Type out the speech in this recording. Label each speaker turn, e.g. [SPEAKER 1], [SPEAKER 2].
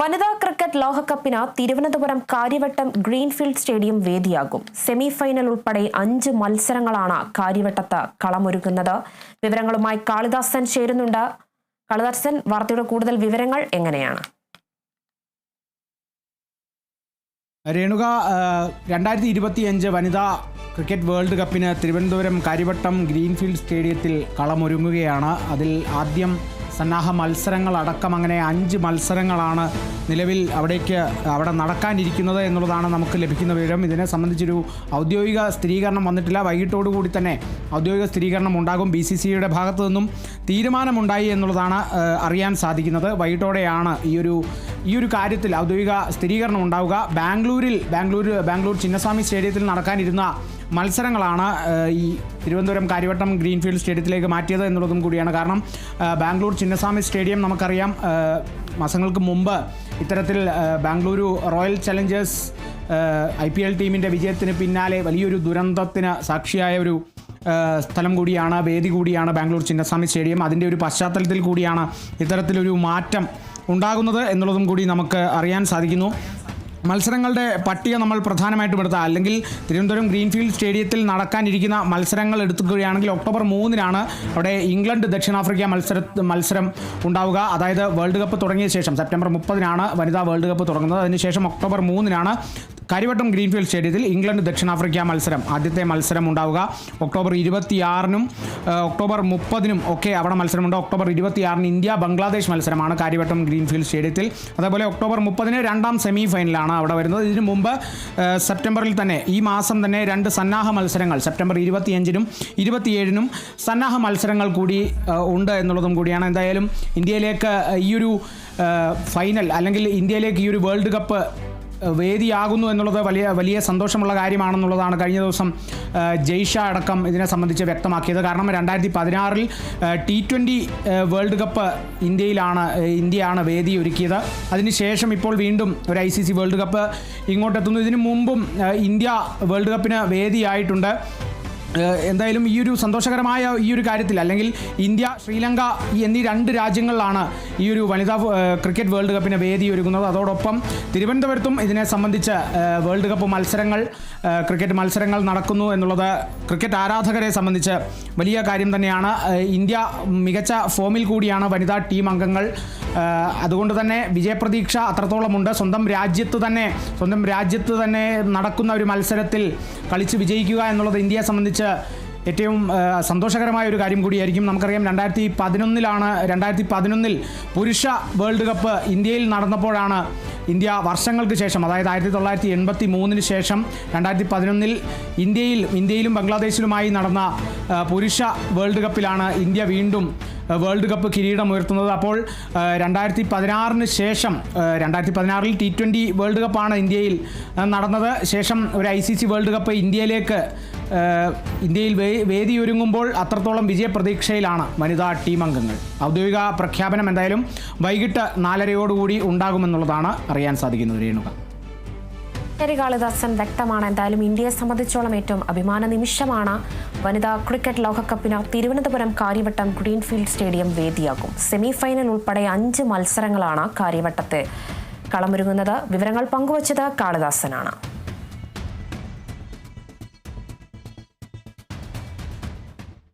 [SPEAKER 1] വനിതാ ക്രിക്കറ്റ് ലോകകപ്പിന് Thiruvananthapuram Karyavattom greenfield stadium വേദിയാകും. സെമി ഫൈനൽ ഉൾപ്പെടെ അഞ്ച് മത്സരങ്ങളാണ് കാര്യവട്ടത്ത് കളമൊരുക്കുന്നത് വിവരങ്ങളുമായി കാളിദാസൻ ചേരുന്നുണ്ട്. കാളിദാസൻ വാർത്തയുടെ കൂടുതൽ വിവരങ്ങൾ എങ്ങനെയാണ്?
[SPEAKER 2] രേണുക രണ്ടായിരത്തി ഇരുപത്തിയഞ്ച് വനിതാ ക്രിക്കറ്റ് വേൾഡ് കപ്പിന് തിരുവനന്തപുരം കാര്യവട്ടം ഗ്രീൻഫീൽഡ് സ്റ്റേഡിയത്തിൽ കളമൊരുങ്ങുകയാണ്. അതിൽ ആദ്യം സന്നാഹ മത്സരങ്ങളടക്കം അങ്ങനെ അഞ്ച് മത്സരങ്ങളാണ് നിലവിൽ അവിടേക്ക് അവിടെ നടക്കാനിരിക്കുന്നത് എന്നുള്ളതാണ് നമുക്ക് ലഭിക്കുന്ന വിവരം. ഇതിനെ സംബന്ധിച്ചൊരു ഔദ്യോഗിക സ്ഥിരീകരണം വന്നിട്ടില്ല. വൈകിട്ടോടുകൂടി തന്നെ ഔദ്യോഗിക സ്ഥിരീകരണം ഉണ്ടാകും. ബി സി സിയുടെ ഭാഗത്തു നിന്നും തീരുമാനമുണ്ടായി എന്നുള്ളതാണ് അറിയാൻ സാധിക്കുന്നത്. വൈകിട്ടോടെയാണ് ഈ ഒരു ഈ ഒരു കാര്യത്തിൽ ഔദ്യോഗിക സ്ഥിരീകരണം ഉണ്ടാവുക. ബാംഗ്ലൂരിൽ ബാംഗ്ലൂർ ബാംഗ്ലൂർ ചിന്നസ്വാമി സ്റ്റേഡിയത്തിൽ നടക്കാനിരുന്ന മത്സരങ്ങളാണ് ഈ തിരുവനന്തപുരം കാര്യവട്ടം ഗ്രീൻഫീൽഡ് സ്റ്റേഡിയത്തിലേക്ക് മാറ്റിയത് എന്നുള്ളതും കൂടിയാണ്. കാരണം ബാംഗ്ലൂർ ചിന്നസ്വാമി സ്റ്റേഡിയം നമുക്കറിയാം മാസങ്ങൾക്ക് മുമ്പ് ഇത്തരത്തിൽ Bengaluru Royal Challengers I P L ടീമിന്റെ വിജയത്തിന് പിന്നാലെ വലിയൊരു ദുരന്തത്തിന് സാക്ഷിയായ ഒരു സ്ഥലം കൂടിയാണ് വേദി കൂടിയാണ് ബാംഗ്ലൂർ ചിന്നസ്വാമി സ്റ്റേഡിയം. അതിന്റെ ഒരു പശ്ചാത്തലത്തിൽ കൂടിയാണ് ഇത്തരത്തിലൊരു മാറ്റം ഉണ്ടാകുന്നത് എന്നുള്ളതും കൂടി നമുക്ക് അറിയാൻ സാധിക്കുന്നു. മത്സരങ്ങളുടെ പട്ടിക നമ്മൾ പ്രധാനമായിട്ടും എടുത്താൽ അല്ലെങ്കിൽ തിരുവനന്തപുരം ഗ്രീൻഫീൽഡ് സ്റ്റേഡിയത്തിൽ നടക്കാനിരിക്കുന്ന മത്സരങ്ങൾ എടുക്കുകയാണെങ്കിൽ ഒക്ടോബർ മൂന്നിനാണ് അവിടെ ഇംഗ്ലണ്ട് ദക്ഷിണാഫ്രിക്ക മത്സര മത്സരം ഉണ്ടാവുക. അതായത് വേൾഡ് കപ്പ് തുടങ്ങിയ ശേഷം സെപ്റ്റംബർ മുപ്പതിനാണ് വനിതാ വേൾഡ് കപ്പ് തുടങ്ങുന്നത്. അതിനുശേഷം ഒക്ടോബർ മൂന്നിനാണ് കരിവട്ടം ഗ്രീൻഫീൽഡ് സ്റ്റേഡിയത്തിൽ ഇംഗ്ലണ്ട് ദക്ഷിണാഫ്രിക്ക മത്സരം ആദ്യത്തെ മത്സരം ഉണ്ടാവുക. ഒക്ടോബർ ഇരുപത്തിയാറിനും ഒക്ടോബർ മുപ്പതിനും ഒക്കെ അവിടെ മത്സരമുണ്ട്. ഒക്ടോബർ ഇരുപത്തിയാറിന് ഇന്ത്യ ബംഗ്ലാദേശ് മത്സരമാണ് കാര്യവട്ടം ഗ്രീൻഫീൽഡ് സ്റ്റേഡിയത്തിൽ. അതേപോലെ ഒക്ടോബർ മുപ്പതിന് രണ്ടാം സെമി ഫൈനലാണ് അവിടെ വരുന്നത്. ഇതിനു മുമ്പ് സെപ്റ്റംബറിൽ തന്നെ ഈ മാസം തന്നെ രണ്ട് സന്നാഹ മത്സരങ്ങൾ സെപ്റ്റംബർ ഇരുപത്തിയഞ്ചിനും ഇരുപത്തിയേഴിനും സന്നാഹ മത്സരങ്ങൾ കൂടി ഉണ്ട് എന്നുള്ളതും കൂടിയാണ്. എന്തായാലും ഇന്ത്യയിലേക്ക് ഈ ഒരു ഫൈനൽ അല്ലെങ്കിൽ ഇന്ത്യയിലേക്ക് ഈ ഒരു വേൾഡ് കപ്പ് വേദിയാകുന്നു എന്നുള്ളത് വലിയ വലിയ സന്തോഷമുള്ള കാര്യമാണെന്നുള്ളതാണ് കഴിഞ്ഞ ദിവസം ജയ്ഷ അടക്കം ഇതിനെ സംബന്ധിച്ച് വ്യക്തമാക്കിയത്. കാരണം രണ്ടായിരത്തി പതിനാറിൽ ടി ട്വന്റി വേൾഡ് കപ്പ് ഇന്ത്യയിലാണ് ഇന്ത്യയാണ് വേദി ഒരുക്കിയത്. അതിനുശേഷം ഇപ്പോൾ വീണ്ടും ഒരു I C C world cup ഇങ്ങോട്ടെത്തുന്നു. ഇതിനു മുമ്പും ഇന്ത്യ വേൾഡ് കപ്പിന് വേദിയായിട്ടുണ്ട്. എന്തായാലും ഈ ഒരു സന്തോഷകരമായ ഈ ഒരു കാര്യത്തിൽ അല്ലെങ്കിൽ ഇന്ത്യ ശ്രീലങ്ക എന്നീ രണ്ട് രാജ്യങ്ങളിലാണ് ഈ ഒരു വനിതാ ക്രിക്കറ്റ് വേൾഡ് കപ്പിന് വേദി ഒരുങ്ങുന്നത്. അതോടൊപ്പം തിരുവനന്തപുരത്തും ഇതിനെ സംബന്ധിച്ച് വേൾഡ് കപ്പ് മത്സരങ്ങൾ ക്രിക്കറ്റ് മത്സരങ്ങൾ നടക്കുന്നു എന്നുള്ളത് ക്രിക്കറ്റ് ആരാധകരെ സംബന്ധിച്ച് വലിയ കാര്യം തന്നെയാണ്. ഇന്ത്യ മികച്ച ഫോമിൽ കൂടിയാണ് വനിതാ ടീം അംഗങ്ങൾ അതുകൊണ്ട് തന്നെ വിജയപ്രതീക്ഷ അത്രത്തോളമുണ്ട്. സ്വന്തം രാജ്യത്ത് തന്നെ സ്വന്തം രാജ്യത്ത് തന്നെ നടക്കുന്ന ഒരു മത്സരത്തിൽ കളിച്ച് വിജയിക്കുക എന്നുള്ളത് ഇന്ത്യയെ സംബന്ധിച്ച് ഏറ്റവും സന്തോഷകരമായ ഒരു കാര്യം കൂടിയായിരിക്കും. നമുക്കറിയാം രണ്ടായിരത്തി പതിനൊന്നിലാണ് രണ്ടായിരത്തി പതിനൊന്നിൽ പുരുഷ വേൾഡ് കപ്പ് ഇന്ത്യയിൽ നടന്നപ്പോഴാണ് ഇന്ത്യ വർഷങ്ങൾക്ക് ശേഷം അതായത് ആയിരത്തി തൊള്ളായിരത്തി എൺപത്തി മൂന്നിന് ശേഷം രണ്ടായിരത്തി പതിനൊന്നിൽ ഇന്ത്യയിൽ ഇന്ത്യയിലും ബംഗ്ലാദേശിലുമായി നടന്ന പുരുഷ വേൾഡ് കപ്പിലാണ് ഇന്ത്യ വീണ്ടും വേൾഡ് കപ്പ് കിരീടം ഉയർത്തുന്നത് അപ്പോൾ രണ്ടായിരത്തി പതിനാറിന് ശേഷം രണ്ടായിരത്തി പതിനാറിൽ ടി ട്വന്റി വേൾഡ് കപ്പാണ് ഇന്ത്യയിൽ നടന്നത്. ശേഷം ഒരു I C C world cup ഇന്ത്യയിലേക്ക് ഇന്ത്യയിൽ വേദി ഒരുങ്ങുമ്പോൾ അത്രത്തോളം വിജയപ്രതീക്ഷയിലാണ് വനിതാ ടീം അംഗങ്ങൾ. ഔദ്യോഗിക പ്രഖ്യാപനം എന്തായാലും വൈകിട്ട് നാലരയോടുകൂടി ഉണ്ടാകുമെന്നുള്ളതാണ് അറിയാൻ സാധിക്കുന്നത് രേണുക.
[SPEAKER 1] ശരി കാളിദാസൻ വ്യക്തമാണ്. എന്തായാലും ഇന്ത്യയെ സംബന്ധിച്ചോളം ഏറ്റവും അഭിമാന നിമിഷമാണ്. വനിതാ ക്രിക്കറ്റ് ലോകകപ്പിന് തിരുവനന്തപുരം കാര്യവട്ടം ഗ്രീൻഫീൽഡ് സ്റ്റേഡിയം വേദിയാകും. സെമി ഫൈനൽ ഉൾപ്പെടെ അഞ്ച് മത്സരങ്ങളാണ് കാര്യവട്ടത്തെ കളമൊരുങ്ങുന്നത്. വിവരങ്ങൾ പങ്കുവച്ചത് കാളിദാസനാണ്.